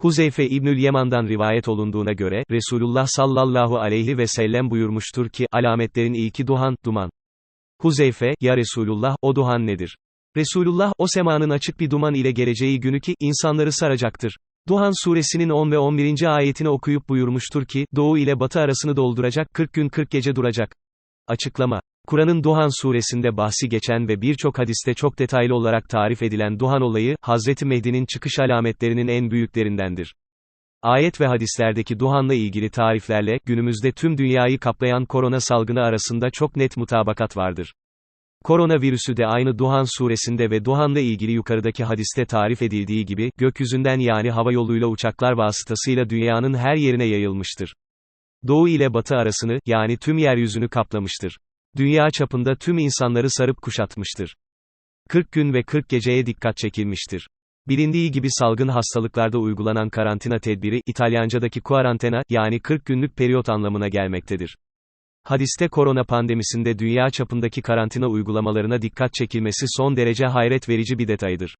Huzeyfe İbnül Yeman'dan rivayet olunduğuna göre, Resulullah sallallahu aleyhi ve sellem buyurmuştur ki, alametlerin ilki duhan, duman. Huzeyfe, ya Resulullah, o duhan nedir? Resulullah, o semanın açık bir duman ile geleceği günü ki, insanları saracaktır. Duhan suresinin 10 ve 11. ayetini okuyup buyurmuştur ki, doğu ile batı arasını dolduracak, 40 gün 40 gece duracak. Açıklama. Kur'an'ın Duhan suresinde bahsi geçen ve birçok hadiste çok detaylı olarak tarif edilen Duhan olayı, Hazreti Mehdi'nin çıkış alametlerinin en büyüklerindendir. Ayet ve hadislerdeki Duhan'la ilgili tariflerle, günümüzde tüm dünyayı kaplayan korona salgını arasında çok net mutabakat vardır. Koronavirüsü de aynı Duhan suresinde ve Duhan'la ilgili yukarıdaki hadiste tarif edildiği gibi, gökyüzünden yani hava yoluyla uçaklar vasıtasıyla dünyanın her yerine yayılmıştır. Doğu ile batı arasını, yani tüm yeryüzünü kaplamıştır. Dünya çapında tüm insanları sarıp kuşatmıştır. 40 gün ve 40 geceye dikkat çekilmiştir. Bilindiği gibi salgın hastalıklarda uygulanan karantina tedbiri, İtalyancadaki quarantena, yani 40 günlük periyot anlamına gelmektedir. Hadiste korona pandemisinde dünya çapındaki karantina uygulamalarına dikkat çekilmesi son derece hayret verici bir detaydır.